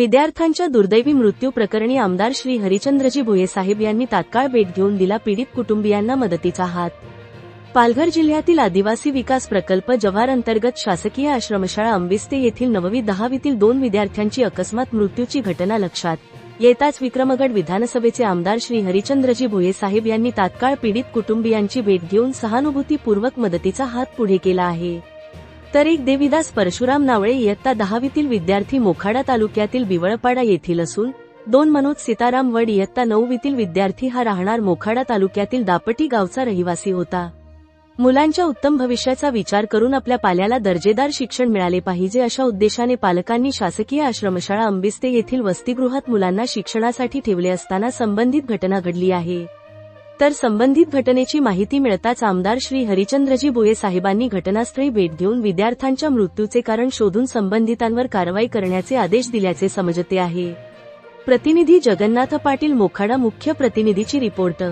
विद्यार्थ्यांच्या दुर्दैवी मृत्यू प्रकरणी आमदार श्री हरिचंद्रजी भुये साहेब यांनी तात्काळ भेट घेऊन दिला पीडित कुटुंबियांना मदतीचा हात. पालघर जिल्ह्यातील आदिवासी विकास प्रकल्प जव्हार अंतर्गत शासकीय आश्रमशाळा अंबिस्ते येथील नववी दहावीतील दोन विद्यार्थ्यांची अकस्मात मृत्यूची घटना लक्षात येताच विक्रमगड विधानसभेचे आमदार श्री हरिचंद्रजी भोये साहेब यांनी तात्काळ पीडित कुटुंबियांची भेट घेऊन सहानुभूतीपूर्वक मदतीचा हात पुढे केला आहे. तर एक देविदास परशुराम नावळे इयत्ता दहावीतील विद्यार्थी मोखाडा तालुक्यातील बिवळपाडा येथील असून दोन मनोज सीताराम वड इयत्ता नऊवीतील विद्यार्थी हा राहणार मोखाडा तालुक्यातील दापटी गावचा रहिवासी होता. मुलांच्या उत्तम भविष्याचा विचार करून आपल्या पाल्याला दर्जेदार शिक्षण मिळाले पाहिजे अशा उद्देशाने पालकांनी शासकीय आश्रमशाळा अंबिस्ते येथील वसतिगृहात मुलांना शिक्षणासाठी ठेवले असताना संबंधित घटना घडली आहे. तर संबंधित घटनेची माहिती मिळताच आमदार श्री हरिचंद्रजी बोये साहेबांनी घटनास्थळी भेट देऊन विद्यार्थ्यांच्या मृत्यूचे कारण शोधून संबंधितांवर कारवाई करण्याचे आदेश दिल्याचे समजते आहे. प्रतिनिधी जगन्नाथ पाटील मोखाडा मुख्य प्रतिनिधीची रिपोर्ट.